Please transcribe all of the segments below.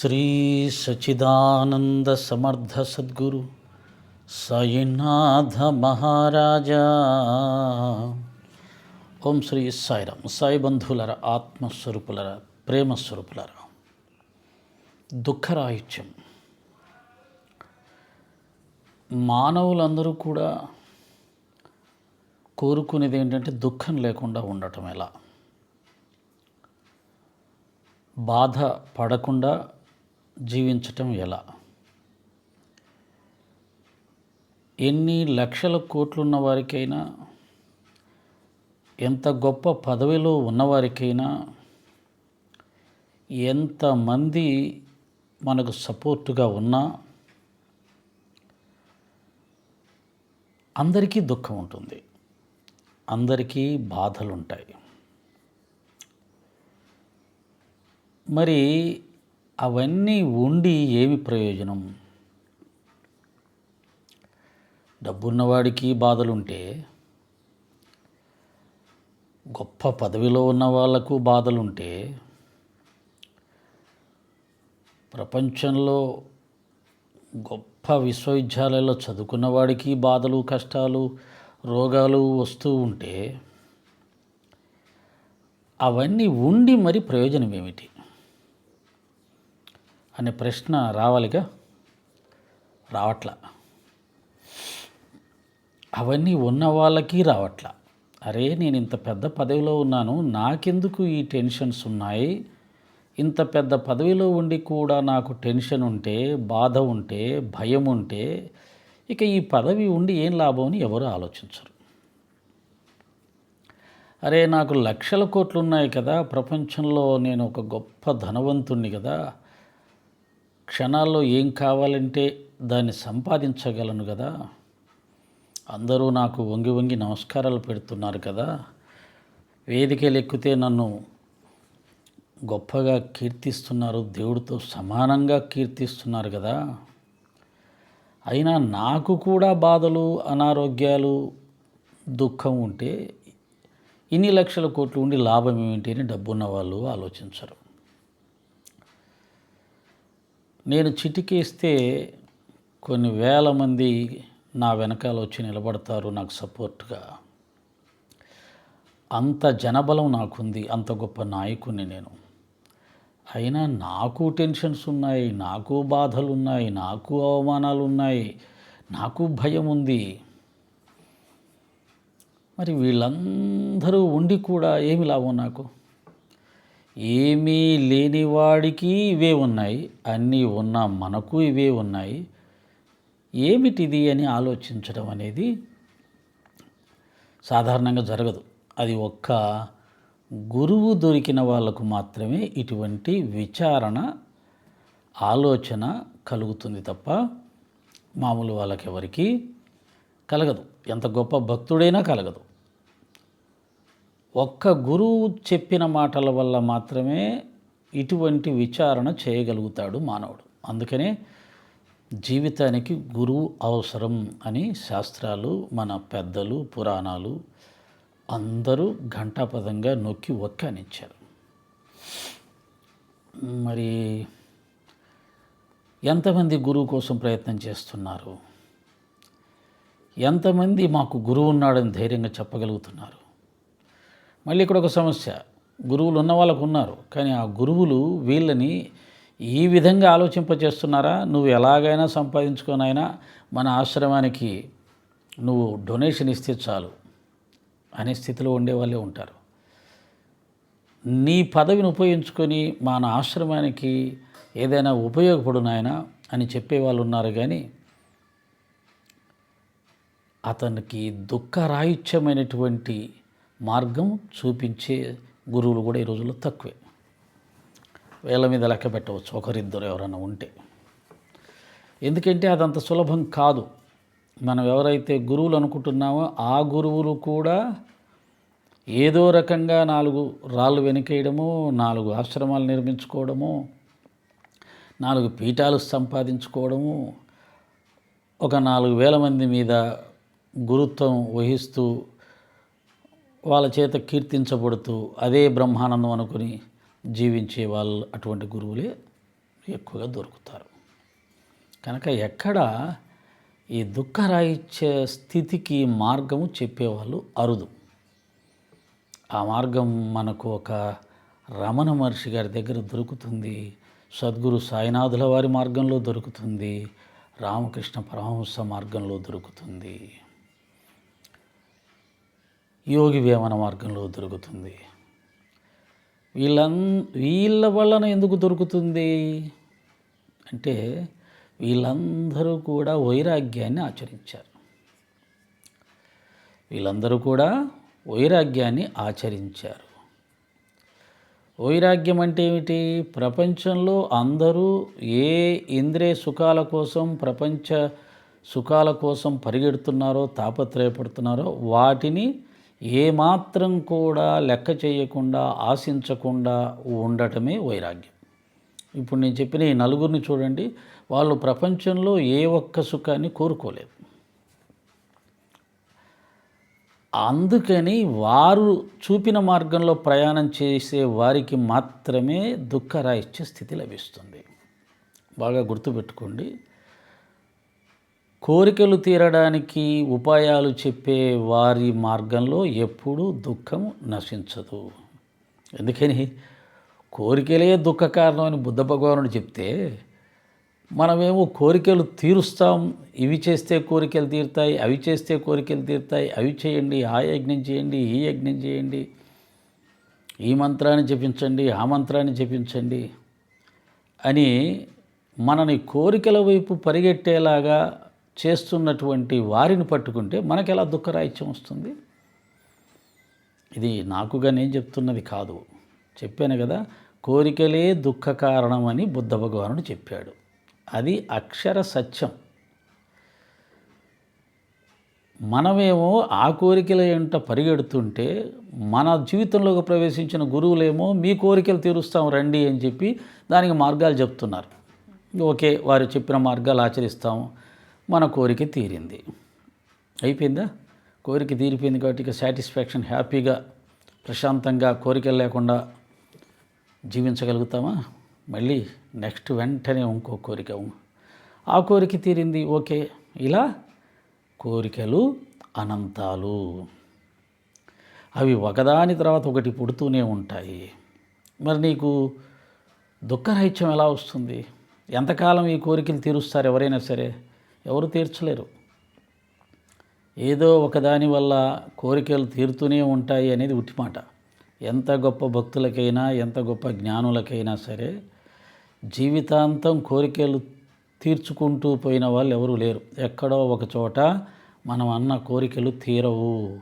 శ్రీ సచిదానంద సమర్థ సద్గురు సాయినాథ మహారాజా. ఓం శ్రీ సాయిరామ్. సాయి బంధువులర ఆత్మస్వరూపులర ప్రేమస్వరూపులర దుఃఖరాహిత్యం మానవులందరూ కూడా కోరుకునేది ఏంటంటే దుఃఖం లేకుండా ఉండటం ఎలా? బాధ పడకుండా జీవించటం ఎలా? ఎన్ని లక్షల కోట్లున్న వారికైనా ఎంత గొప్ప పదవిలో ఉన్నవారికైనా ఎంతమంది మనకు సపోర్టుగా ఉన్నా అందరికీ దుఃఖం ఉంటుంది. అందరికీ బాధలు ఉంటాయి మరి అవన్నీ ఉండి ఏమి ప్రయోజనం? డబ్బున్నవాడికి బాధలుంటే గొప్ప పదవిలో ఉన్న వాళ్ళకు బాధలుంటే ప్రపంచంలో గొప్ప విశ్వవిద్యాలయాల్లో చదువుకున్న వాడికి బాధలు కష్టాలు రోగాలు వస్తూ ఉంటే అవన్నీ ఉండి మరి ప్రయోజనం ఏమిటి అనే ప్రశ్న రావాలిగా? రావట్లా. అవన్నీ ఉన్న వాళ్ళకి రావట్లా. అరే నేను ఇంత పెద్ద పదవిలో ఉన్నాను నాకెందుకు ఈ టెన్షన్స్ ఉన్నాయి? ఇంత పెద్ద పదవిలో ఉండి కూడా నాకు టెన్షన్ ఉంటే బాధ ఉంటే భయం ఉంటే ఇక ఈ పదవి ఉండి ఏం లాభం అని ఎవరు ఆలోచించరు. అరే నాకు లక్షల కోట్లు ఉన్నాయి కదా ప్రపంచంలో నేను ఒక గొప్ప ధనవంతుణ్ణి కదా క్షణాల్లో ఏం కావాలంటే దాన్ని సంపాదించగలను కదా. అందరూ నాకు వంగి వంగి నమస్కారాలు పెడుతున్నారు కదా. వేదికలు ఎక్కితే నన్ను గొప్పగా కీర్తిస్తున్నారు దేవుడితో సమానంగా కీర్తిస్తున్నారు కదా. అయినా నాకు కూడా బాధలు అనారోగ్యాలు దుఃఖం ఉంటే ఇన్ని లక్షల కోట్లు ఉండి లాభం ఏమిటి అని డబ్బున్న వాళ్ళు ఆలోచించరు. నేను చిటికేస్తే కొన్ని వేల మంది నా వెనకాల వచ్చి నిలబడతారు నాకు సపోర్ట్గా. అంత జనబలం నాకుంది అంత గొప్ప నాయకుని నేను. అయినా నాకు టెన్షన్స్ ఉన్నాయి నాకు బాధలు ఉన్నాయి నాకు అవమానాలు ఉన్నాయి నాకు భయం ఉంది. మరి వీళ్ళందరూ ఉండి కూడా ఏమి లాభం నాకు? ఏమీ లేనివాడికి ఇవే ఉన్నాయి. అన్నీ ఉన్న మనకు ఇవే ఉన్నాయి. ఏమిటిది అని ఆలోచించడం అనేది సాధారణంగా జరగదు. అది ఒక్క గురువు దొరికిన వాళ్ళకు మాత్రమే ఇటువంటి విచారణ ఆలోచన కలుగుతుంది తప్ప మామూలు వాళ్ళకెవరికి కలగదు. ఎంత గొప్ప భక్తుడైనా కలగదు. ఒక్క గురువు చెప్పిన మాటల వల్ల మాత్రమే ఇటువంటి విచారణ చేయగలుగుతాడు మానవుడు. అందుకనే జీవితానికి గురువు అవసరం అని శాస్త్రాలు మన పెద్దలు పురాణాలు అందరూ ఘంటాపదంగా నొక్కి ఒక్కనిచ్చారు. మరి ఎంతమంది గురువు కోసం ప్రయత్నం చేస్తున్నారు? ఎంతమంది మాకు గురువు ఉన్నాడని ధైర్యంగా చెప్పగలుగుతున్నారు? మళ్ళీ ఇక్కడ ఒక సమస్య. గురువులు ఉన్న వాళ్ళకు ఉన్నారు. కానీ ఆ గురువులు వీళ్ళని ఈ విధంగా ఆలోచింపచేస్తున్నారా? నువ్వు ఎలాగైనా సంపాదించుకొనైనా మన ఆశ్రమానికి నువ్వు డొనేషన్ ఇస్తే చాలు అనే స్థితిలో ఉండేవాళ్ళే ఉంటారు. నీ పదవిని ఉపయోగించుకొని మన ఆశ్రమానికి ఏదైనా ఉపయోగపడు నాయన అని చెప్పేవాళ్ళు ఉన్నారు కానీ అతనికి దుఃఖరాహిత్యమైనటువంటి మార్గం చూపించే గురువులు కూడా ఈ రోజుల్లో తక్కువే. వేల మీద లెక్క పెట్టవచ్చు ఒకరిద్దరు ఎవరైనా ఉంటే. ఎందుకంటే అదంత సులభం కాదు. మనం ఎవరైతే గురువులు అనుకుంటున్నామో ఆ గురువులు కూడా ఏదో రకంగా నాలుగు రాళ్ళు వెనుకేయడము నాలుగు ఆశ్రమాలు నిర్మించుకోవడము నాలుగు పీఠాలు సంపాదించుకోవడము ఒక నాలుగు వేల మంది మీద గురుత్వం వహిస్తూ వాళ్ళ చేత కీర్తించబడుతూ అదే బ్రహ్మానందం అనుకుని జీవించే వాళ్ళు అటువంటి గురువులే ఎక్కువగా దొరుకుతారు. కనుక ఎక్కడ ఈ దుఃఖరాహిత్య స్థితికి మార్గము చెప్పేవాళ్ళు అరుదు. ఆ మార్గం మనకు ఒక రమణ మహర్షి గారి దగ్గర దొరుకుతుంది. సద్గురు సాయినాథుల వారి మార్గంలో దొరుకుతుంది. రామకృష్ణ పరమహంస మార్గంలో దొరుకుతుంది. యోగి వేమన మార్గంలో దొరుకుతుంది. వీళ్ళన్ వీళ్ళ వలన ఎందుకు దొరుకుతుంది? అంటే వీళ్ళందరూ కూడా వైరాగ్యాన్ని ఆచరించారు. వీళ్ళందరూ కూడా వైరాగ్యాన్ని ఆచరించారు. వైరాగ్యం అంటే ఏమిటి? ప్రపంచంలో అందరూ ఏ ఇంద్రియ సుఖాల కోసం ప్రపంచ సుఖాల కోసం పరిగెడుతున్నారో తాపత్రయపడుతున్నారో వాటిని ఏమాత్రం కూడా లెక్క చేయకుండా ఆశించకుండా ఉండటమే వైరాగ్యం. ఇప్పుడు నేను చెప్పిన ఈ నలుగురిని చూడండి వాళ్ళు ప్రపంచంలో ఏ ఒక్క సుఖాన్ని కోరుకోలేదు. అందుకని వారు చూపిన మార్గంలో ప్రయాణం చేసే వారికి మాత్రమే దుఃఖరాయిచ్చే స్థితి లభిస్తుంది. బాగా గుర్తుపెట్టుకోండి. కోరికలు తీరడానికి ఉపాయాలు చెప్పే వారి మార్గంలో ఎప్పుడూ దుఃఖం నశించదు. ఎందుకని? కోరికలే దుఃఖ కారణం అని బుద్ధ భగవానుడు చెప్తే మనమేమో కోరికలు తీరుస్తాం. ఇవి చేస్తే కోరికలు తీరుతాయి అవి చేస్తే కోరికలు తీరుతాయి అవి చేయండి ఆ యజ్ఞం చేయండి ఈ యజ్ఞం చేయండి ఈ మంత్రాన్ని జపించండి ఆ మంత్రాన్ని జపించండి అని మనని కోరికల వైపు పరిగెట్టేలాగా చేస్తున్నటువంటి వారిని పట్టుకుంటే మనకి ఎలా దుఃఖరాహిత్యం వస్తుంది? ఇది నాకుగా నేను చెప్తున్నది కాదు. చెప్పాను కదా కోరికలే దుఃఖ కారణమని బుద్ధ భగవానుడు చెప్పాడు. అది అక్షర సత్యం. మనమేమో ఆ కోరికల ఎంట పరిగెడుతుంటే మన జీవితంలోకి ప్రవేశించిన గురువులేమో మీ కోరికలు తీరుస్తాం రండి అని చెప్పి దానికి మార్గాలు చెప్తున్నారు. ఓకే వారు చెప్పిన మార్గాలు ఆచరిస్తాము మన కోరిక తీరింది. అయిపోయిందా? కోరిక తీరిపోయింది కాబట్టి ఇక సాటిస్ఫాక్షన్ హ్యాపీగా ప్రశాంతంగా కోరికలు లేకుండా జీవించగలుగుతామా? మళ్ళీ నెక్స్ట్ వెంటనే ఇంకో కోరిక. ఆ కోరిక తీరింది. ఓకే. ఇలా కోరికలు అనంతాలు. అవి ఒకదాని తర్వాత ఒకటి పుడుతూనే ఉంటాయి. మరి నీకు దుఃఖరహిత్యం ఎలా వస్తుంది? ఎంతకాలం ఈ కోరికలు తీరుస్తారు ఎవరైనా సరే? ఎవరు తీర్చలేరు. ఏదో ఒకదాని వల్ల కోరికలు తీరుతూనే ఉంటాయి అనేది ఉట్టిమాట ఎంత గొప్ప భక్తులకైనా ఎంత గొప్ప జ్ఞానులకైనా సరే జీవితాంతం కోరికలు తీర్చుకుంటూ పోయిన వాళ్ళు ఎవరూ లేరు. ఎక్కడో ఒక చోట మనం అన్న కోరికలు తీరవు.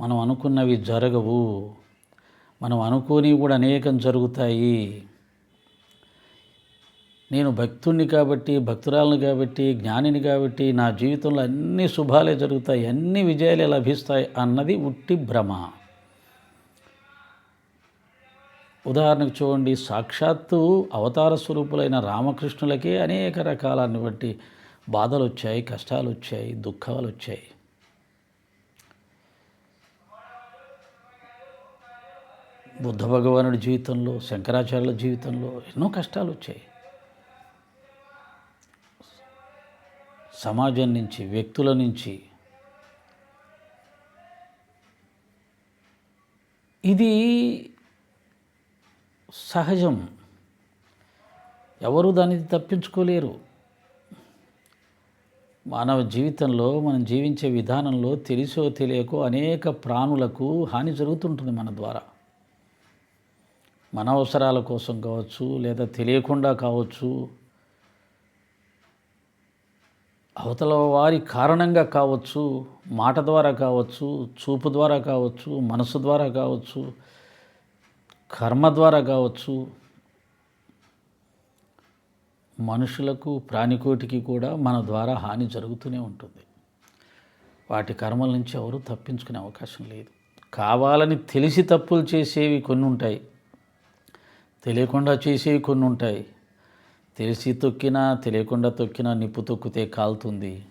మనం అనుకున్నవి జరగవు. మనం అనుకోని కూడా అనేకం జరుగుతాయి. నేను భక్తుణ్ణి కాబట్టి భక్తురాలను కాబట్టి జ్ఞానిని కాబట్టి నా జీవితంలో అన్ని శుభాలే జరుగుతాయి అన్ని విజయాలే లభిస్తాయి అన్నది ఉట్టి భ్రమ. ఉదాహరణకు చూడండి సాక్షాత్తు అవతార స్వరూపులైన రామకృష్ణులకే అనేక రకాలైనటువంటి బాధలు వచ్చాయి కష్టాలు వచ్చాయి దుఃఖాలు వచ్చాయి బుద్ధ భగవానుడి జీవితంలో శంకరాచార్యుల జీవితంలో ఎన్నో కష్టాలు వచ్చాయి సమాజం నుంచి వ్యక్తుల నుంచి. ఇది సహజం. ఎవరు దాన్ని తప్పించుకోలేరు. మానవ జీవితంలో మనం జీవించే విధానంలో తెలిసో తెలియకో అనేక ప్రాణులకు హాని జరుగుతుంటుంది మన ద్వారా. మన అవసరాల కోసం కావచ్చు లేదా తెలియకుండా కావచ్చు అవతల వారి కారణంగా కావచ్చు మాట ద్వారా కావచ్చు చూపు ద్వారా కావచ్చు మనసు ద్వారా కావచ్చు కర్మ ద్వారా కావచ్చు మనుషులకు ప్రాణికోటికి కూడా మన ద్వారా హాని జరుగుతూనే ఉంటుంది. వాటి కర్మల నుంచి ఎవరు తప్పించుకునే అవకాశం లేదు. కావాలని తెలిసి తప్పులు చేసేవి కొన్ని ఉంటాయి తెలియకుండా చేసేవి కొన్ని ఉంటాయి తెలిసి తొక్కినా తెలియకుండా తొక్కినా నిప్పు తొక్కితే కాలుతుంది.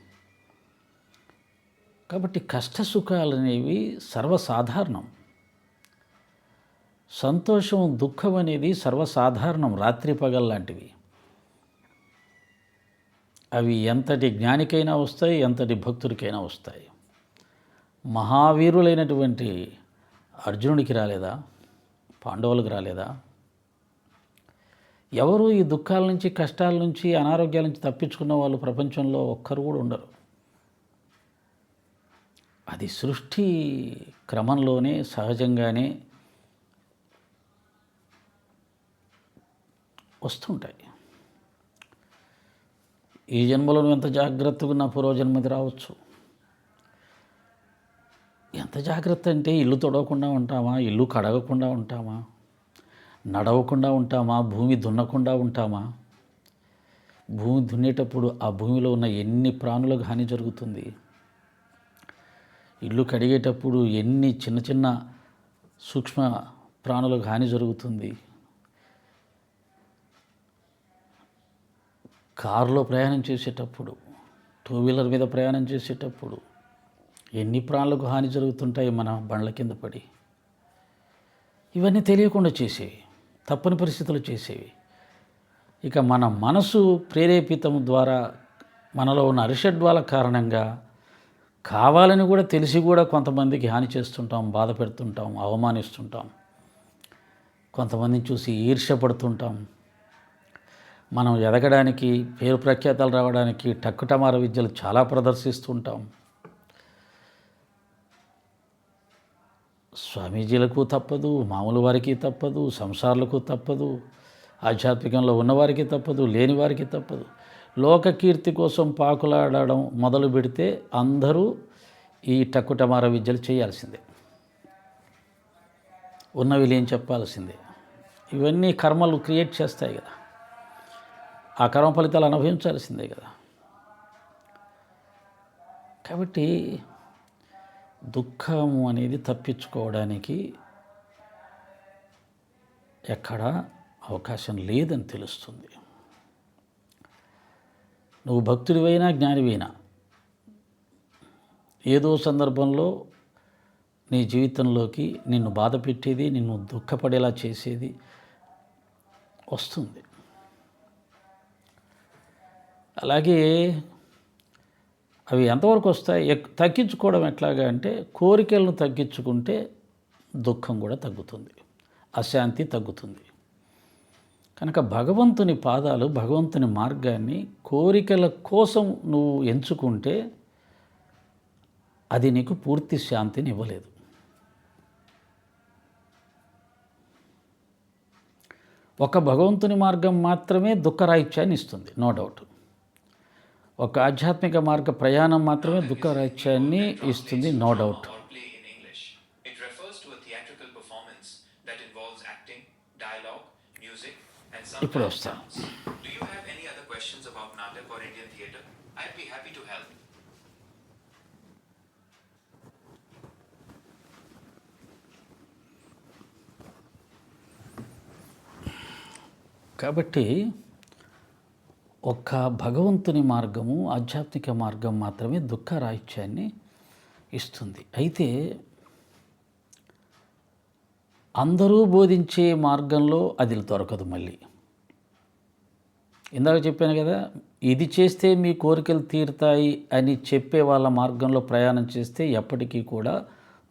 కాబట్టి కష్ట సుఖాలు అనేవి సర్వసాధారణం. సంతోషం దుఃఖం అనేది సర్వసాధారణం రాత్రి పగల్లాంటివి అవి ఎంతటి జ్ఞానికైనా వస్తాయి ఎంతటి భక్తుడికైనా వస్తాయి. మహావీరులైనటువంటి అర్జునుడికి రాలేదా? పాండవులకు రాలేదా? ఎవరు ఈ దుఃఖాల నుంచి కష్టాల నుంచి అనారోగ్యాల నుంచి తప్పించుకున్న వాళ్ళు ప్రపంచంలో ఒక్కరు కూడా ఉండరు. అది సృష్టి క్రమంలోనే సహజంగానే వస్తుంటాయి. ఈ జన్మలో ఎంత జాగ్రత్తగా నా పూర్వజన్మది రావచ్చు? ఎంత జాగ్రత్త అంటే ఇల్లు తొడవకుండా ఉంటామా? ఇల్లు కడగకుండా ఉంటామా? నడవకుండా ఉంటామా? భూమి దున్నకుండా ఉంటామా? భూమి దున్నేటప్పుడు ఆ భూమిలో ఉన్న ఎన్ని ప్రాణులకు హాని జరుగుతుంది? ఇల్లు కడిగేటప్పుడు ఎన్ని చిన్న చిన్న సూక్ష్మ ప్రాణులకు హాని జరుగుతుంది? కారులో ప్రయాణం చేసేటప్పుడు టూ వీలర్ మీద ప్రయాణం చేసేటప్పుడు ఎన్ని ప్రాణులకు హాని జరుగుతుంటాయి మన బండ్ల కింద పడి? ఇవన్నీ తెలియకుండా చేసేవి తప్పని పరిస్థితులు చేసేవి. ఇక మన మనసు ప్రేరేపితం ద్వారా మనలో ఉన్న అరిషడ్వాల కారణంగా కావాలని కూడా తెలిసి కూడా కొంతమందికి హాని చేస్తుంటాం బాధ పెడుతుంటాం అవమానిస్తుంటాం. కొంతమందిని చూసి ఈర్ష్యపడుతుంటాం. మనం ఎదగడానికి పేరు ప్రఖ్యాతలు రావడానికి టక్కుటమార విద్యలు చాలా ప్రదర్శిస్తుంటాం. స్వామీజీలకు తప్పదు మామూలు వారికి తప్పదు సంసారులకు తప్పదు ఆధ్యాత్మికంలో ఉన్నవారికి తప్పదు లేని వారికి తప్పదు. లోకకీర్తి కోసం పాకులాడడం మొదలు పెడితే అందరూ ఈ టక్కుటమార విద్యలు చేయాల్సిందే. ఉన్నవి లేని చెప్పాల్సిందే. ఇవన్నీ కర్మలు క్రియేట్ చేస్తాయి కదా. ఆ కర్మ ఫలితాలు అనుభవించాల్సిందే కదా. కాబట్టి దుఃఖము అనేది తప్పించుకోవడానికి ఎక్కడా అవకాశం లేదని తెలుస్తుంది. నువ్వు భక్తుడివైనా జ్ఞానివైనా ఏదో సందర్భంలో నీ జీవితంలోకి నిన్ను బాధ పెట్టేది నిన్ను దుఃఖపడేలా చేసేది వస్తుంది. అలాగే అవి ఎంతవరకు వస్తాయి? తగ్గించుకోవడం ఎట్లాగా అంటే కోరికలను తగ్గించుకుంటే దుఃఖం కూడా తగ్గుతుంది. అశాంతి తగ్గుతుంది. కనుక భగవంతుని పాదాలు భగవంతుని మార్గాన్ని కోరికల కోసం నువ్వు ఎంచుకుంటే అది నీకు పూర్తి శాంతిని ఇవ్వలేదు ఒక భగవంతుని మార్గం మాత్రమే దుఃఖరాహిత్యాన్ని ఇస్తుంది నో డౌట్. ఒక ఆధ్యాత్మిక మార్గ ప్రయాణం మాత్రమే దుఃఖరాహిత్యాన్ని ఇస్తుంది నో డౌట్ ఇప్పుడు help. కాబట్టి ఒక్క భగవంతుని మార్గము ఆధ్యాత్మిక మార్గం మాత్రమే దుఃఖ రాహిత్యాన్ని ఇస్తుంది. అయితే అందరూ బోధించే మార్గంలో అది దొరకదు మళ్ళీ. ఇందాక చెప్పాను కదా ఇది చేస్తే మీ కోరికలు తీరుతాయి అని చెప్పే వాళ్ళ మార్గంలో ప్రయాణం చేస్తే ఎప్పటికీ కూడా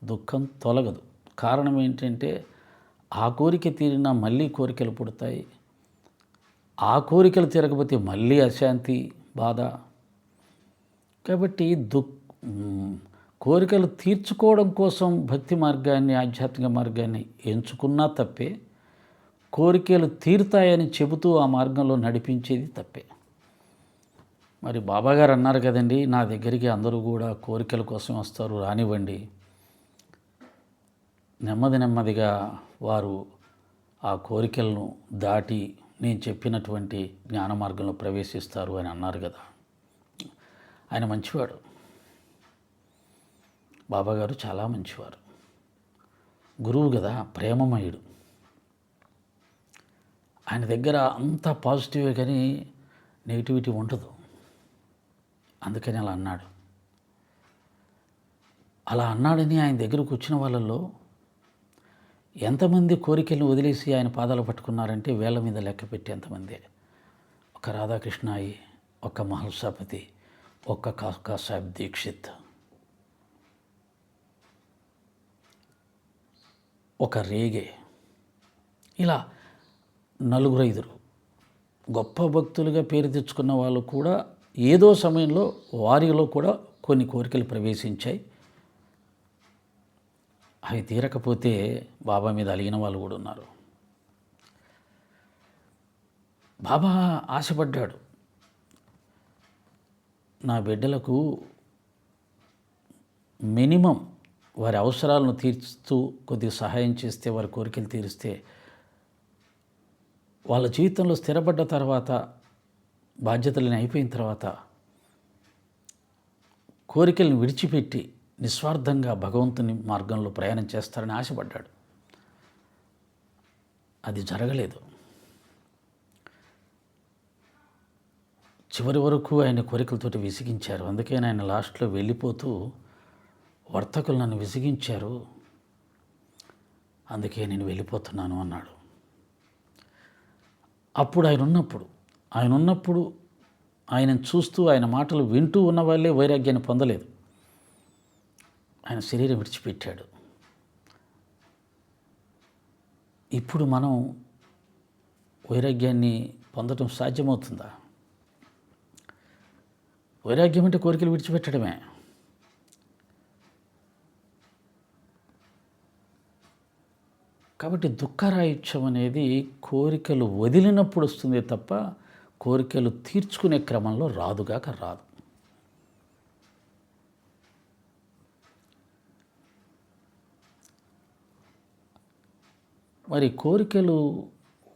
దుఃఖం తొలగదు. కారణం ఏంటంటే ఆ కోరిక తీరినా మళ్ళీ కోరికలు పుడతాయి. ఆ కోరికలు తీరకపోతే మళ్ళీ అశాంతి బాధ. కాబట్టి దుఃఖ కోరికలు తీర్చుకోవడం కోసం భక్తి మార్గాన్ని ఆధ్యాత్మిక మార్గాన్ని ఎంచుకున్నా తప్పే. కోరికలు తీరుతాయని చెబుతూ ఆ మార్గంలో నడిపించేది తప్పే. మరి బాబాగారు అన్నారు కదండి నా దగ్గరికి అందరూ కూడా కోరికల కోసం వస్తారు రానివ్వండి. నెమ్మది నెమ్మదిగా వారు ఆ కోరికలను దాటి నేను చెప్పినటువంటి జ్ఞాన మార్గంలో ప్రవేశిస్తారు అని అన్నారు కదా. ఆయన మంచివాడు. బాబాగారు చాలా మంచివారు. గురువు కదా ప్రేమమయుడు. ఆయన దగ్గర అంత పాజిటివే కానీ నెగిటివిటీ ఉండదు. అందుకని అలా అన్నాడు. అలా అన్నాడని ఆయన దగ్గరకు వచ్చిన వాళ్ళల్లో ఎంతమంది కోరికలను వదిలేసి ఆయన పాదాలు పట్టుకున్నారంటే వేల మీద లెక్క పెట్టి ఎంతమంది? ఒక రాధాకృష్ణాయి ఒక మహల్సాపతి ఒక్క కాకా సాహెబ్ దీక్షిత్. ఒక రేగే. ఇలా నలుగురు ఐదురు. గొప్ప భక్తులుగా పేరు తెచ్చుకున్న వాళ్ళు కూడా ఏదో సమయంలో వారిలో కూడా కొన్ని కోరికలు ప్రవేశించాయి. అవి తీరకపోతే బాబా మీద అలిగిన వాళ్ళు కూడా ఉన్నారు. బాబా ఆశపడ్డాడు. నా బిడ్డలకు మినిమం వారి అవసరాలను తీర్చుతూ కొద్దిగా సహాయం చేస్తే వారి కోరికలు తీరిస్తే వాళ్ళ జీవితంలో స్థిరపడ్డ తర్వాత బాధ్యతలను అయిపోయిన తర్వాత కోరికలను విడిచిపెట్టి నిస్వార్థంగా భగవంతుని మార్గంలో ప్రయాణం చేస్తారని ఆశపడ్డాడు. అది జరగలేదు. చివరి వరకు ఆయన కోరికలతోటి విసిగించారు. అందుకే ఆయన లాస్ట్లో వెళ్ళిపోతూ వర్తకులు నన్ను విసిగించారు. అందుకే నేను వెళ్ళిపోతున్నాను అన్నాడు. అప్పుడు ఆయన ఉన్నప్పుడు ఆయన ఉన్నప్పుడు ఆయనను చూస్తూ ఆయన మాటలు వింటూ ఉన్న వాళ్ళే వైరాగ్యాన్ని పొందలేదు. ఆయన శరీరం విడిచిపెట్టాడు. ఇప్పుడు మనం వైరాగ్యాన్ని పొందడం సాధ్యమవుతుందా? వైరాగ్యం అంటే కోరికలు విడిచిపెట్టడమే. కాబట్టి దుఃఖరాహిత్యం అనేది కోరికలు వదిలినప్పుడు వస్తుంది తప్ప కోరికలు తీర్చుకునే క్రమంలో రాదుగాక రాదు. మరి కోరికలు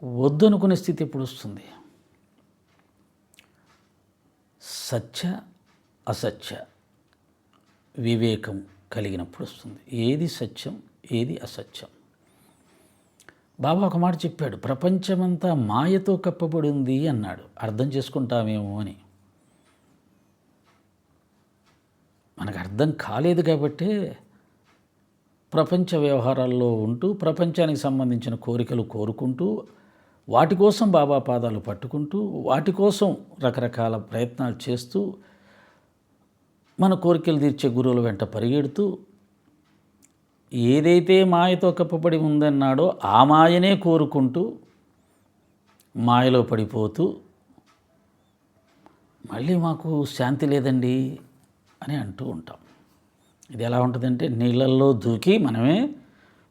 వద్దనుకునే స్థితి ఎప్పుడు వస్తుంది? సత్య అసత్య వివేకం కలిగినప్పుడు వస్తుంది. ఏది సత్యం ఏది అసత్యం? బాబా ఒక మాట చెప్పాడు ప్రపంచమంతా మాయతో కప్పబడి ఉంది అన్నాడు. అర్థం చేసుకుంటామేమో అని. మనకు అర్థం కాలేదు కాబట్టే ప్రపంచ వ్యవహారాల్లో ఉంటూ ప్రపంచానికి సంబంధించిన కోరికలు కోరుకుంటూ వాటి కోసం బాబా పాదాలు పట్టుకుంటూ వాటి కోసం రకరకాల ప్రయత్నాలు చేస్తూ మన కోరికలు తీర్చే గురువుల వెంట పరిగెడుతూ ఏదైతే మాయతో కప్పబడి ఉందన్నాడో ఆ మాయనే కోరుకుంటూ మాయలో పడిపోతూ మళ్ళీ మాకు శాంతి లేదండి అని అంటూ ఉంటాం. ఇది ఎలా ఉంటుందంటే నీళ్ళల్లో దూకి మనమే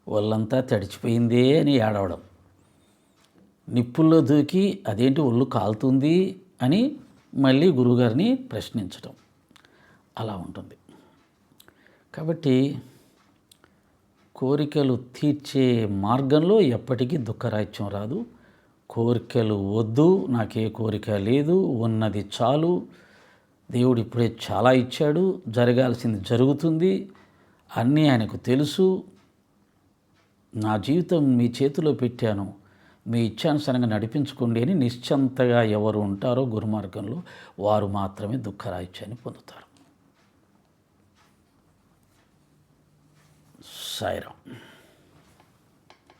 ఒళ్ళంతా తడిచిపోయిందే అని ఏడవడం. నిప్పుల్లో దూకి అదేంటి ఒళ్ళు కాలుతుంది అని మళ్ళీ గురువుగారిని ప్రశ్నించడం అలా ఉంటుంది. కాబట్టి కోరికలు తీర్చే మార్గంలో ఎప్పటికీ దుఃఖరాహిత్యం రాదు. కోరికలు వద్దు నాకే కోరిక లేదు ఉన్నది చాలు. దేవుడు ఇప్పుడే చాలా ఇచ్చాడు జరగాల్సింది జరుగుతుంది అన్నీ ఆయనకు తెలుసు. నా జీవితం మీ చేతిలో పెట్టాను మీ ఇచ్చానుసరంగా నడిపించుకోండి అని నిశ్చంతగా ఎవరు ఉంటారో గురుమార్గంలో వారు మాత్రమే దుఃఖరాహిత్యాన్ని పొందుతారు. సాయిరాం.